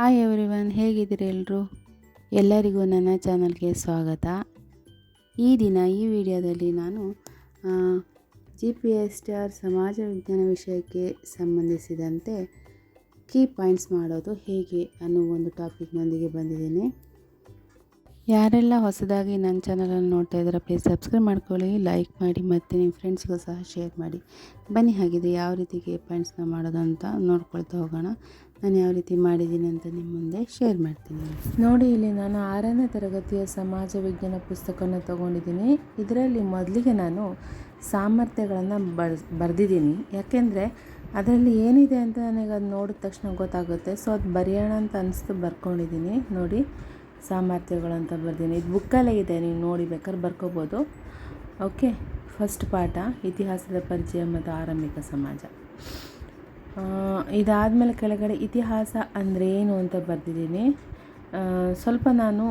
Hi everyone ಹೇಗಿದ್ದೀರಿ ಎಲ್ಲರೂ ಎಲ್ಲರಿಗೂ ನನ್ನ ಚಾನಲ್ಗೆ ಸ್ವಾಗತ. ಈ ದಿನ, ಈ ವಿಡಿಯೋದಲ್ಲಿ ನಾನು ಜಿ ಪಿ ಎಸ್ ಸ್ಟಾರ್ ಸಮಾಜ ವಿಜ್ಞಾನ ವಿಷಯಕ್ಕೆ ಸಂಬಂಧಿಸಿದಂತೆ ಕೀ ಪಾಯಿಂಟ್ಸ್ ಮಾಡೋದು ಹೇಗೆ ಅನ್ನೋ ಒಂದು ಟಾಪಿಕ್ನೊಂದಿಗೆ ಬಂದಿದ್ದೀನಿ. ಯಾರೆಲ್ಲ ಹೊಸದಾಗಿ ನನ್ನ ಚಾನಲನ್ನು ನೋಡ್ತಾ ಇದ್ದಾರೆ ಪ್ಲೀಸ್ ಸಬ್ಸ್ಕ್ರೈಬ್ ಮಾಡ್ಕೊಳ್ಳಿ ಲೈಕ್ ಮಾಡಿ, ಮತ್ತು ನಿಮ್ಮ ಫ್ರೆಂಡ್ಸ್ಗೂ ಸಹ ಶೇರ್ ಮಾಡಿ. ಬನ್ನಿ ಹಾಗಿದೆ ಯಾವ ರೀತಿ ಕೀ ಪಾಯಿಂಟ್ಸ್ನ ಮಾಡೋದು ಅಂತ ನೋಡ್ಕೊಳ್ತಾ ಹೋಗೋಣ. ನಾನು ಯಾವ ರೀತಿ ಮಾಡಿದ್ದೀನಿ ಅಂತ ನಿಮ್ಮ ಮುಂದೆ ಶೇರ್ ಮಾಡ್ತೀನಿ. ನೋಡಿ, ಇಲ್ಲಿ ನಾನು ಆರನೇ ತರಗತಿಯ ಸಮಾಜ ವಿಜ್ಞಾನ ಪುಸ್ತಕವನ್ನು ತಗೊಂಡಿದ್ದೀನಿ. ಇದರಲ್ಲಿ ಮೊದಲಿಗೆ ನಾನು ಸಾಮರ್ಥ್ಯಗಳನ್ನು ಬರ್, ಬರೆದಿದ್ದೀನಿ. ಯಾಕೆಂದರೆ ಅದರಲ್ಲಿ ಏನಿದೆ ಅಂತ ನನಗೆ ಅದು ನೋಡಿದ ತಕ್ಷಣ ಗೊತ್ತಾಗುತ್ತೆ. ಸೊ ಅದು ಬರೆಯೋಣ ಅಂತ ಅನಿಸ್ತು ಬರ್ಕೊಂಡಿದ್ದೀನಿ. ನೋಡಿ ಸಾಮರ್ಥ್ಯಗಳಂತ ಅಂತ ಬರ್ತೀನಿ ಇದು ಬುಕ್ಕಲ್ಲೇ ಇದೆ, ನೀವು ನೋಡಿ ಬೇಕಾದ್ರೆ ಬರ್ಕೋಬೋದು. ಓಕೆ ಫಸ್ಟ್ ಪಾಠ, ಇತಿಹಾಸದ ಪರಿಚಯ ಮತ್ತು ಆರಂಭಿಕ ಸಮಾಜ. ಇದಾದಮೇಲೆ ಕೆಳಗಡೆ ಇತಿಹಾಸ ಅಂದರೆ ಏನು ಅಂತ ಬರೆದಿದ್ದೀನಿ. ಸ್ವಲ್ಪ ನಾನು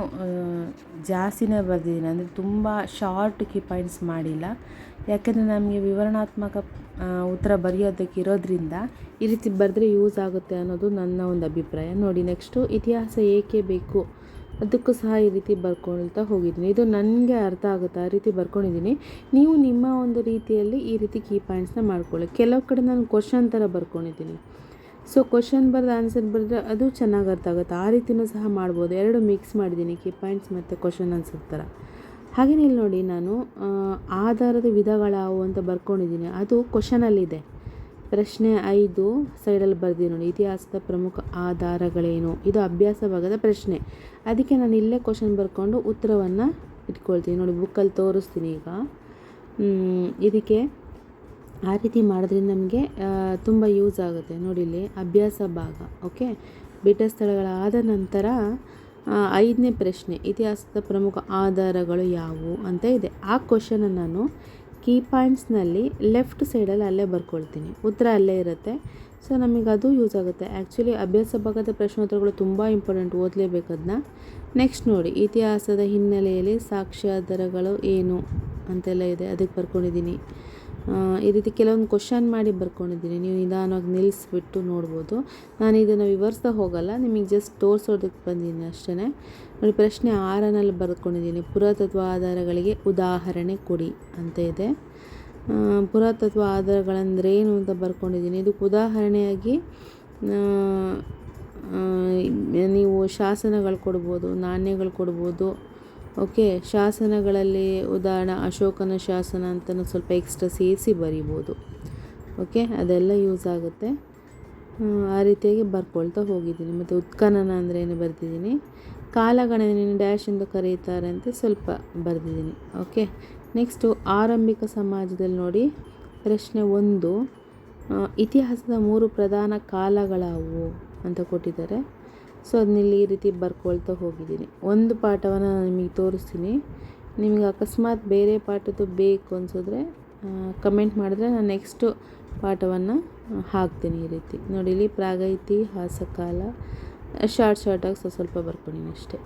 ಜಾಸ್ತಿನೇ ಬರೆದಿದ್ದೀನಿ. ಅಂದರೆ ತುಂಬ ಶಾರ್ಟ್ ಕೀ ಪಾಯಿಂಟ್ಸ್ ಮಾಡಿಲ್ಲ. ಯಾಕೆಂದರೆ ನಮಗೆ ವಿವರಣಾತ್ಮಕ ಉತ್ತರ ಬರೆಯೋದಕ್ಕೆ ಇರೋದ್ರಿಂದ ಈ ರೀತಿ ಬರೆದ್ರೆ ಯೂಸ್ ಆಗುತ್ತೆ ಅನ್ನೋದು ನನ್ನ ಒಂದು ಅಭಿಪ್ರಾಯ. ನೋಡಿ ನೆಕ್ಸ್ಟು ಇತಿಹಾಸ ಏಕೆ ಬೇಕು? ಅದಕ್ಕೂ ಸಹ ಈ ರೀತಿ ಬರ್ಕೊಳ್ತಾ ಹೋಗಿದ್ದೀನಿ. ಇದು ನನಗೆ ಅರ್ಥ ಆಗುತ್ತೆ? ಆ ರೀತಿ ಬರ್ಕೊಂಡಿದ್ದೀನಿ. ನೀವು ನಿಮ್ಮ ಒಂದು ರೀತಿಯಲ್ಲಿ ಈ ರೀತಿ ಕೀ ಪಾಯಿಂಟ್ಸ್ನ ಮಾಡ್ಕೊಳ್ಳಿ. ಕೆಲವು ಕಡೆ ನಾನು ಕ್ವಶನ್ ಥರ ಬರ್ಕೊಂಡಿದ್ದೀನಿ. ಸೊ ಕ್ವಶನ್ ಬರೆದು ಆನ್ಸರ್ ಬರೆದ್ರೆ ಅದು ಚೆನ್ನಾಗಿ ಅರ್ಥ ಆಗುತ್ತೆ? ಆ ರೀತಿಯೂ ಸಹ ಮಾಡ್ಬೋದು. ಎರಡು ಮಿಕ್ಸ್ ಮಾಡಿದ್ದೀನಿ ಕೀ ಪಾಯಿಂಟ್ಸ್ ಮತ್ತು ಕ್ವಶನ್ ಆನ್ಸರ್ ಥರ. ಹಾಗೆಯೇ ಇಲ್ಲಿ ನೋಡಿ ನಾನು ಆಧಾರದ ವಿಧಗಳಾವು ಅಂತ ಬರ್ಕೊಂಡಿದ್ದೀನಿ. ಅದು ಕ್ವಶನಲ್ಲಿದೆ ಪ್ರಶ್ನೆ ಐದು ಸೈಡಲ್ಲಿ ಬರ್ದಿದ್ದೀನಿ ನೋಡಿ, ಇತಿಹಾಸದ ಪ್ರಮುಖ ಆಧಾರಗಳೇನು? ಇದು ಅಭ್ಯಾಸ ಭಾಗದ ಪ್ರಶ್ನೆ. ಅದಕ್ಕೆ ನಾನು ಇಲ್ಲೇ ಕ್ವಶನ್ ಬರ್ಕೊಂಡು ಉತ್ತರವನ್ನು ಇಟ್ಕೊಳ್ತೀನಿ. ನೋಡಿ ಬುಕ್ಕಲ್ಲಿ ತೋರಿಸ್ತೀನಿ ಈಗ. ಇದಕ್ಕೆ ಆ ರೀತಿ ಮಾಡೋದ್ರಿಂದ ನಮಗೆ ತುಂಬ ಯೂಸ್ ಆಗುತ್ತೆ. ನೋಡಿ ಇಲ್ಲಿ, ಅಭ್ಯಾಸ ಭಾಗ ಓಕೆ ಬಿಟ್ಟ ಸ್ಥಳಗಳಾದ ನಂತರ ಐದನೇ ಪ್ರಶ್ನೆ, ಇತಿಹಾಸದ ಪ್ರಮುಖ ಆಧಾರಗಳು ಯಾವುವು ಅಂತ ಇದೆ. ಆ ಕ್ವಶನನ್ನು ನಾನು ಕೀ ಪಾಯಿಂಟ್ಸ್ನಲ್ಲಿ ಲೆಫ್ಟ್ ಸೈಡಲ್ಲಿ ಅಲ್ಲೇ ಬರ್ಕೊಳ್ತೀನಿ. ಉತ್ತರ ಅಲ್ಲೇ ಇರುತ್ತೆ. ಸೊ ನಮಗೆ ಅದು ಯೂಸ್ ಆಗುತ್ತೆ. ಆ್ಯಕ್ಚುಲಿ ಅಭ್ಯಾಸ ಭಾಗದ ಪ್ರಶ್ನೋತ್ತರಗಳು ತುಂಬ ಇಂಪಾರ್ಟೆಂಟ್ ಓದಲೇಬೇಕು ಅದನ್ನ ನೆಕ್ಸ್ಟ್ ನೋಡಿ, ಇತಿಹಾಸದ ಹಿನ್ನೆಲೆಯಲ್ಲಿ ಸಾಕ್ಷ್ಯಾಧಾರಗಳು ಏನು ಅಂತೆಲ್ಲ ಇದೆ. ಅದಕ್ಕೆ ಬರ್ಕೊಂಡಿದ್ದೀನಿ ಈ ರೀತಿ ಕೆಲವೊಂದು ಕ್ವಶನ್ ಮಾಡಿ ಬರ್ಕೊಂಡಿದ್ದೀನಿ. ನೀವು ನಿಧಾನವಾಗಿ ನಿಲ್ಲಿಸ್ಬಿಟ್ಟು ನೋಡ್ಬೋದು. ನಾನು ಇದನ್ನು ವಿವರಿಸ್ತಾ ಹೋಗಲ್ಲ. ನಿಮಗೆ ಜಸ್ಟ್ ತೋರಿಸೋದಕ್ಕೆ ಬಂದಿದ್ದೀನಿ ಅಷ್ಟೇ ನೋಡಿ, ಪ್ರಶ್ನೆ ಆರನಲ್ಲಿ ಬರ್ಕೊಂಡಿದ್ದೀನಿ. ಪುರಾತತ್ವ ಆಧಾರಗಳಿಗೆ ಉದಾಹರಣೆ ಕೊಡಿ ಅಂತ ಇದೆ. ಪುರಾತತ್ವ ಆಧಾರಗಳಂದ್ರೆ ಏನು ಅಂತ ಬರ್ಕೊಂಡಿದ್ದೀನಿ. ಇದಕ್ಕೆ ಉದಾಹರಣೆಯಾಗಿ ನೀವು ಶಾಸನಗಳು ಕೊಡ್ಬೋದು, ನಾಣ್ಯಗಳು ಕೊಡ್ಬೋದು ಓಕೆ, ಶಾಸನಗಳಲ್ಲಿ ಉದಾಹರಣೆ ಅಶೋಕನ ಶಾಸನ ಅಂತಲೂ ಸ್ವಲ್ಪ ಎಕ್ಸ್ಟ್ರಾ ಸೇರಿಸಿ ಬರಿಬೋದು. ಓಕೆ, ಅದೆಲ್ಲ ಯೂಸ್ ಆಗುತ್ತೆ. ಆ ರೀತಿಯಾಗಿ ಬರ್ಕೊಳ್ತಾ ಹೋಗಿದ್ದೀನಿ. ಮತ್ತು ಉತ್ಖನನ ಅಂದರೆ ಏನು ಬರ್ತಿದ್ದೀನಿ ಕಾಲಗಣನೆಯನ್ನು ಡ್ಯಾಶ್ ಎಂದು ಕರೆಯುತ್ತಾರೆ ಅಂತ ಸ್ವಲ್ಪ ಬರೆದಿದ್ದೀನಿ. ಓಕೆ ನೆಕ್ಸ್ಟು ಆರಂಭಿಕ ಸಮಾಜದಲ್ಲಿ ನೋಡಿ. ಪ್ರಶ್ನೆ ಒಂದು ಇತಿಹಾಸದ ಮೂರು ಪ್ರಧಾನ ಕಾಲಗಳಾವು? ಅಂತ ಕೊಟ್ಟಿದ್ದಾರೆ. ಸೊ ಅದನ್ನಿಲ್ಲಿ ಈ ರೀತಿ ಬರ್ಕೊಳ್ತಾ ಹೋಗಿದ್ದೀನಿ. ಒಂದು ಪಾಠವನ್ನು ನಾನು ನಿಮಗೆ ತೋರಿಸ್ತೀನಿ. ನಿಮಗೆ ಅಕಸ್ಮಾತ್ ಬೇರೆ ಪಾಠದ್ದು ಬೇಕು ಅನಿಸಿದ್ರೆ ಕಮೆಂಟ್ ಮಾಡಿದ್ರೆ ನಾನು ನೆಕ್ಸ್ಟು ಪಾಠವನ್ನು ಹಾಕ್ತೀನಿ ಈ ರೀತಿ. ನೋಡಿ ಇಲ್ಲಿ ಪ್ರಾಗೈತಿ ಕಾಲ ಶಾರ್ಟ್ ಶಾರ್ಟಾಗಿ ಸ್ವಲ್ಪ ಸ್ವಲ್ಪ ಬರ್ಕೊಂಡಿನಿ ಅಷ್ಟೇ.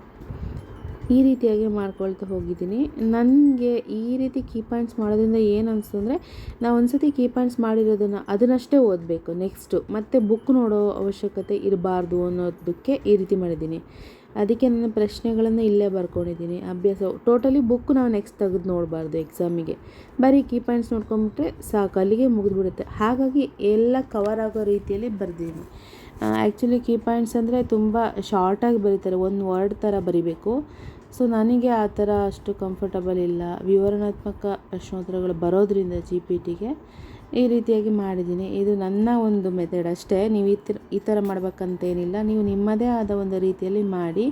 ಈ ರೀತಿಯಾಗಿ ಮಾಡ್ಕೊಳ್ತಾ ಹೋಗಿದ್ದೀನಿ. ನನಗೆ ಈ ರೀತಿ ಕೀ ಪಾಯಿಂಟ್ಸ್ ಮಾಡೋದ್ರಿಂದ ಏನು ಅನಿಸ್ತು ಅಂದರೆ ನಾವು ಒಂದು ಸತಿ ಕೀ ಪಾಯಿಂಟ್ಸ್ ಮಾಡಿರೋದನ್ನು ಅದನ್ನಷ್ಟೇ ಓದಬೇಕು, ನೆಕ್ಸ್ಟು. ಮತ್ತು ಬುಕ್ ನೋಡೋ ಅವಶ್ಯಕತೆ ಇರಬಾರ್ದು ಅನ್ನೋದಕ್ಕೆ ಈ ರೀತಿ ಮಾಡಿದ್ದೀನಿ. ಅದಕ್ಕೆ ನನ್ನ ಪ್ರಶ್ನೆಗಳನ್ನು ಇಲ್ಲೇ ಬರ್ಕೊಂಡಿದ್ದೀನಿ. ಅಭ್ಯಾಸ, ಟೋಟಲಿ ಬುಕ್ ನಾವು ನೆಕ್ಸ್ಟ್ ತೆಗೆದು ನೋಡಬಾರ್ದು ಎಕ್ಸಾಮಿಗೆ. ಬರೀ ಕೀ ಪಾಯಿಂಟ್ಸ್ ನೋಡ್ಕೊಂಬಿಟ್ರೆ ಸಾಕು, ಅಲ್ಲಿಗೆ ಮುಗಿದ್ಬಿಡುತ್ತೆ. ಹಾಗಾಗಿ ಎಲ್ಲ ಕವರ್ ಆಗೋ ರೀತಿಯಲ್ಲಿ ಬರೆದಿದ್ದೀನಿ. ಆ್ಯಕ್ಚುಲಿ ಕೀ ಪಾಯಿಂಟ್ಸ್ ಅಂದರೆ ತುಂಬ ಶಾರ್ಟಾಗಿ ಬರೀತಾರೆ, ಒಂದು ವರ್ಡ್ ಥರ ಬರಿಬೇಕು. ಸೊ ನನಗೆ ಆ ಥರ ಅಷ್ಟು ಕಂಫರ್ಟಬಲ್ ಇಲ್ಲ. ವಿವರಣಾತ್ಮಕ ಪ್ರಶ್ನೋತ್ತರಗಳು ಬರೋದ್ರಿಂದ ಜಿ ಪಿ ಟಿಗೆ ಈ ರೀತಿಯಾಗಿ ಮಾಡಿದ್ದೀನಿ. ಇದು ನನ್ನ ಒಂದು ಮೆಥಡ್ ಅಷ್ಟೇ. ನೀವು ಈ ಥರ ಈ ಥರ ಮಾಡ್ಬೇಕಂತೇನಿಲ್ಲ. ನೀವು ನಿಮ್ಮದೇ ಆದ ಒಂದು ರೀತಿಯಲ್ಲಿ ಮಾಡಿ.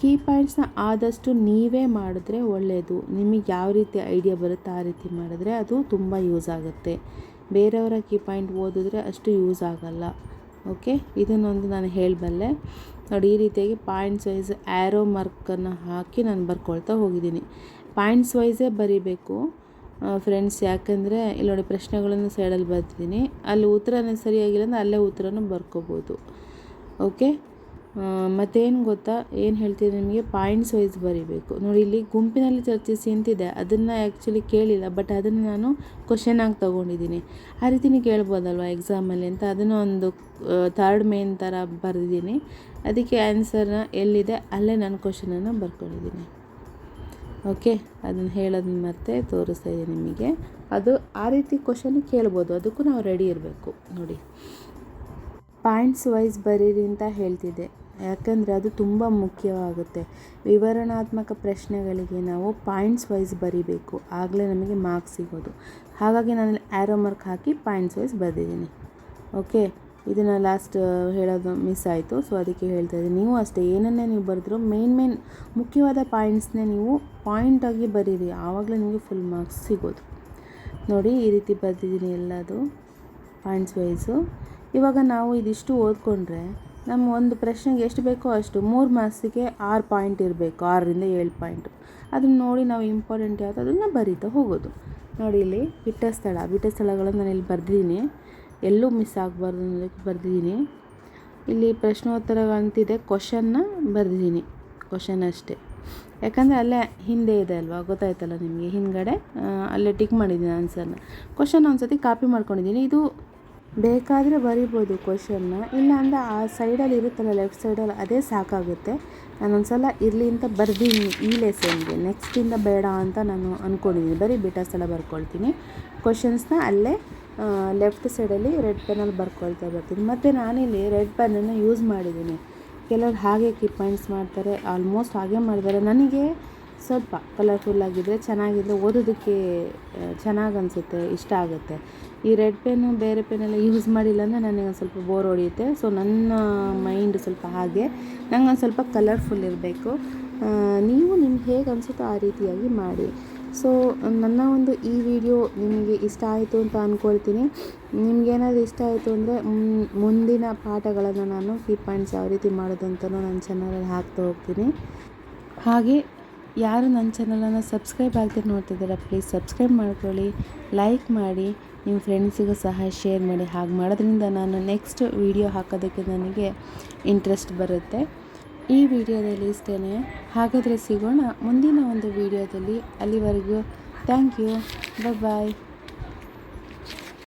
ಕೀ ಪಾಯಿಂಟ್ಸ್ನ ಆದಷ್ಟು ನೀವೇ ಮಾಡಿದ್ರೆ ಒಳ್ಳೆಯದು ನಿಮಗೆ ಯಾವ ರೀತಿ ಐಡಿಯಾ ಬರುತ್ತೆ ಆ ರೀತಿ ಮಾಡಿದ್ರೆ ಅದು ತುಂಬ ಯೂಸ್ ಆಗುತ್ತೆ. ಬೇರೆಯವರ ಕೀ ಪಾಯಿಂಟ್ ಓದಿದ್ರೆ ಅಷ್ಟು ಯೂಸ್ ಆಗಲ್ಲ. ಓಕೆ? ಇದನ್ನೊಂದು ನಾನು ಹೇಳಬಲ್ಲೆ. ನೋಡಿ, ಈ ರೀತಿಯಾಗಿ ಪಾಯಿಂಟ್ಸ್ ವೈಸ್ ಆ್ಯರೋ ಮಾರ್ಕನ್ನು ಹಾಕಿ ನಾನು ಬರ್ಕೊಳ್ತಾ ಹೋಗಿದ್ದೀನಿ. ಪಾಯಿಂಟ್ಸ್ ವೈಸೇ ಬರೀಬೇಕು. ಫ್ರೆಂಡ್ಸ್ ಯಾಕಂದರೆ ಇಲ್ಲಿ ನೋಡಿ ಪ್ರಶ್ನೆಗಳನ್ನು ಸೈಡಲ್ಲಿ ಬರ್ತಿದ್ದೀನಿ. ಅಲ್ಲಿ ಉತ್ತರನೇ ಸರಿಯಾಗಿಲ್ಲ ಅಂದರೆ ಅಲ್ಲೇ ಉತ್ತರನೂ ಬರ್ಕೋಬೋದು. ಓಕೆ? ಮತ್ತೇನು ಗೊತ್ತಾ? ಏನು ಹೇಳ್ತೀನಿ ನಿಮಗೆ? ಪಾಯಿಂಟ್ಸ್ ವೈಸ್ ಬರೀಬೇಕು. ನೋಡಿ, ಇಲ್ಲಿ ಗುಂಪಿನಲ್ಲಿ ಚರ್ಚಿಸಿ ಅಂತಿದೆ ಅದನ್ನು ಆ್ಯಕ್ಚುಲಿ ಕೇಳಿಲ್ಲ ಬಟ್ ಅದನ್ನು ನಾನು ಕ್ವಶನ್ ಆಗಿ ತೊಗೊಂಡಿದ್ದೀನಿ. ಆ ರೀತಿನೇ ಕೇಳ್ಬೋದಲ್ವ ಎಕ್ಸಾಮಲ್ಲಿ ಅಂತ? ಅದನ್ನು ಒಂದು ಥರ್ಡ್ ಮೇನ್ ಥರ ಬರೆದಿದ್ದೀನಿ. ಅದಕ್ಕೆ ಆನ್ಸರ್ನ ಎಲ್ಲಿದೆ? ಅಲ್ಲೇ ನಾನು ಕ್ವಶನನ್ನು ಬರ್ಕೊಂಡಿದ್ದೀನಿ. ಓಕೆ ಅದನ್ನು ಹೇಳೋದು ಮತ್ತೆ ತೋರಿಸ್ತಾ ಇದ್ದೀನಿ ನಿಮಗೆ. ಅದು ಆ ರೀತಿ ಕ್ವಶನ್ ಕೇಳ್ಬೋದು. ಅದಕ್ಕೂ ನಾವು ರೆಡಿ ಇರಬೇಕು. ನೋಡಿ. ಪಾಯಿಂಟ್ಸ್ ವೈಸ್ ಬರೀರಿ ಅಂತ ಹೇಳ್ತಿದ್ದೆ. ಯಾಕಂದರೆ ಅದು ತುಂಬ ಮುಖ್ಯವಾಗುತ್ತೆ. ವಿವರಣಾತ್ಮಕ ಪ್ರಶ್ನೆಗಳಿಗೆ ನಾವು ಪಾಯಿಂಟ್ಸ್ ವೈಸ್ ಬರೀಬೇಕು. ಆಗಲೇ ನಮಗೆ ಮಾರ್ಕ್ಸ್ ಸಿಗೋದು. ಹಾಗಾಗಿ ನಾನು ಆ್ಯರೋ ಮಾರ್ಕ್ ಹಾಕಿ ಪಾಯಿಂಟ್ಸ್ ವೈಸ್ ಬರೆದಿದ್ದೀನಿ. ಓಕೆ ಇದನ್ನು ಲಾಸ್ಟ್ ಹೇಳೋದು ಮಿಸ್ ಆಯಿತು. ಸೊ ಅದಕ್ಕೆ ಹೇಳ್ತಾ ಇದ್ದೀನಿ. ನೀವು ಅಷ್ಟೇ, ಏನನ್ನೇ ನೀವು ಬರೆದ್ರು ಮೇನ್ ಮೇನ್ ಮುಖ್ಯವಾದ ಪಾಯಿಂಟ್ಸ್ನೇ ನೀವು ಪಾಯಿಂಟಾಗಿ ಬರೀರಿ. ಆವಾಗಲೇ ನಿಮಗೆ ಫುಲ್ ಮಾರ್ಕ್ಸ್ ಸಿಗೋದು. ನೋಡಿ, ಈ ರೀತಿ ಬರೆದಿದ್ದೀನಿ ಎಲ್ಲದು. Points wise. ಇವಾಗ ನಾವು ಇದಿಷ್ಟು ಓದ್ಕೊಂಡ್ರೆ ನಮ್ಮ ಒಂದು ಪ್ರಶ್ನೆಗೆ ಎಷ್ಟು ಬೇಕೋ ಅಷ್ಟು ಮೂರು ಮಾರ್ಕ್ಸಿಗೆ ಆರು ಪಾಯಿಂಟ್ ಇರಬೇಕು, ಆರರಿಂದ ಏಳು ಪಾಯಿಂಟು ಅದನ್ನು ನೋಡಿ ನಾವು ಇಂಪಾರ್ಟೆಂಟ್ ಯಾವುದು ಅದನ್ನು ಬರೀತಾ ಹೋಗೋದು. ನೋಡಿ ಇಲ್ಲಿ ಬಿಟ್ಟ ಸ್ಥಳ ಬಿಟ್ಟ ಸ್ಥಳಗಳನ್ನು ನಾನು ಇಲ್ಲಿ ಬರೆದಿದ್ದೀನಿ. ಎಲ್ಲೂ ಮಿಸ್ ಆಗಬಾರ್ದು ಅನ್ನೋದಕ್ಕೆ ಬರೆದಿದ್ದೀನಿ. ಇಲ್ಲಿ ಪ್ರಶ್ನೋತ್ತರ ಅಂತಿದೆ ಕ್ವಶನ್ನ ಬರೆದಿದ್ದೀನಿ. ಕ್ವಶನ್ ಅಷ್ಟೇ. ಯಾಕಂದರೆ ಅಲ್ಲೇ ಹಿಂದೆ ಇದೆ ಅಲ್ವಾ, ಗೊತ್ತಾಯ್ತಲ್ಲ ನಿಮಗೆ. ಹಿಂದ್ಗಡೆ ಅಲ್ಲೇ ಟಿಕ್ ಮಾಡಿದ್ದೀನಿ ಆನ್ಸರ್ನ ಕ್ವಶನ್ ಒಂದು ಸತಿ ಕಾಪಿ ಮಾಡ್ಕೊಂಡಿದ್ದೀನಿ. ಇದು ಬೇಕಾದರೆ ಬರಿಬೋದು ಇಲ್ಲ ಅಂದರೆ ಆ ಸೈಡಲ್ಲಿ ಇರುತ್ತಲ್ಲ ಲೆಫ್ಟ್ ಸೈಡಲ್ಲಿ ಅದೇ ಸಾಕಾಗುತ್ತೆ. ನಾನೊಂದು ಸಲ ಇರಲಿ ಅಂತ ಬರ್ದೀನಿ ಈ ಲೆಸನ್ಗೆ ನೆಕ್ಸ್ಟಿಂದ ಬೇಡ ಅಂತ ನಾನು ಅಂದ್ಕೊಂಡಿದ್ದೀನಿ ಬರೀ ಬಿಟ್ಟ ಸ್ಥಳ ಬರ್ಕೊಳ್ತೀನಿ. ಕ್ವಶನ್ಸ್ನ ಅಲ್ಲೇ ಲೆಫ್ಟ್ ಸೈಡಲ್ಲಿ ರೆಡ್ ಪೆನ್ನಲ್ಲಿ ಬರ್ಕೊಳ್ತಾ ಬರ್ತೀನಿ. ಮತ್ತು ನಾನಿಲ್ಲಿ ರೆಡ್ ಪೆನ್ನನ್ನು ಯೂಸ್ ಮಾಡಿದ್ದೀನಿ ಕೆಲವ್ರು ಹಾಗೆ ಕೀ ಪಾಯಿಂಟ್ಸ್ ಮಾಡ್ತಾರೆ ಆಲ್ಮೋಸ್ಟ್ ಹಾಗೆ ಮಾಡಿದ್ದಾರೆ ನನಗೆ ಸ್ವಲ್ಪ ಕಲರ್ಫುಲ್ ಆಗಿದ್ದರೆ ಚೆನ್ನಾಗಿದ್ದರೆ ಓದೋದಕ್ಕೆ ಚೆನ್ನಾಗಿ ಅನಿಸುತ್ತೆ, ಇಷ್ಟ ಆಗುತ್ತೆ. ಈ ರೆಡ್ ಪೆನ್ನು ಬೇರೆ ಪೆನ್ನೆಲ್ಲ ಯೂಸ್ ಮಾಡಿಲ್ಲ ಅಂದರೆ ನನಗೆ ಸ್ವಲ್ಪ ಬೋರ್ ಹೊಡೆಯುತ್ತೆ. ಸೊ ನನ್ನ ಮೈಂಡ್ ಸ್ವಲ್ಪ ಹಾಗೆ. ನಂಗೆ ಒಂದು ಸ್ವಲ್ಪ ಕಲರ್ಫುಲ್ ಇರಬೇಕು. ನೀವು ನಿಮ್ಗೆ ಹೇಗೆ ಅನಿಸುತ್ತೋ ಆ ರೀತಿಯಾಗಿ ಮಾಡಿ. ಸೊ ನನ್ನ ಒಂದು ಈ ವಿಡಿಯೋ ನಿಮಗೆ ಇಷ್ಟ ಆಯಿತು ಅಂತ ಅಂದ್ಕೊಳ್ತೀನಿ ನಿಮಗೇನಾದ್ರು ಇಷ್ಟ ಆಯಿತು ಅಂದರೆ ಮುಂದಿನ ಪಾಠಗಳನ್ನು ನಾನು ಕೀ ಪಾಯಿಂಟ್ಸ್ ಯಾವ ರೀತಿ ಮಾಡೋದಂತಲೂ ನಾನು ಚೆನ್ನಾಗಿ ಹಾಕ್ತಾ ಹೋಗ್ತೀನಿ. ಹಾಗೆ ಯಾರು ನನ್ನ ಚಾನಲನ್ನು ಸಬ್ಸ್ಕ್ರೈಬ್ ಆಗದೆ ನೋಡ್ತಿದ್ದೀರಾ ಪ್ಲೀಸ್ ಸಬ್ಸ್ಕ್ರೈಬ್ ಮಾಡ್ಕೊಳ್ಳಿ ಲೈಕ್ ಮಾಡಿ, ನಿಮ್ಮ ಫ್ರೆಂಡ್ಸಿಗೂ ಸಹ ಶೇರ್ ಮಾಡಿ. ಹಾಗೆ ಮಾಡೋದ್ರಿಂದ ನಾನು ನೆಕ್ಸ್ಟ್ ವಿಡಿಯೋ ಹಾಕೋದಕ್ಕೆ ನನಗೆ ಇಂಟ್ರೆಸ್ಟ್ ಬರುತ್ತೆ. ಈ ವಿಡಿಯೋದಲ್ಲಿ ಇಷ್ಟೇ ಹಾಗಾದರೆ ಸಿಗೋಣ ಮುಂದಿನ ಒಂದು ವಿಡಿಯೋದಲ್ಲಿ ಅಲ್ಲಿವರೆಗೂ ಥ್ಯಾಂಕ್ ಯು ಬಾಯ್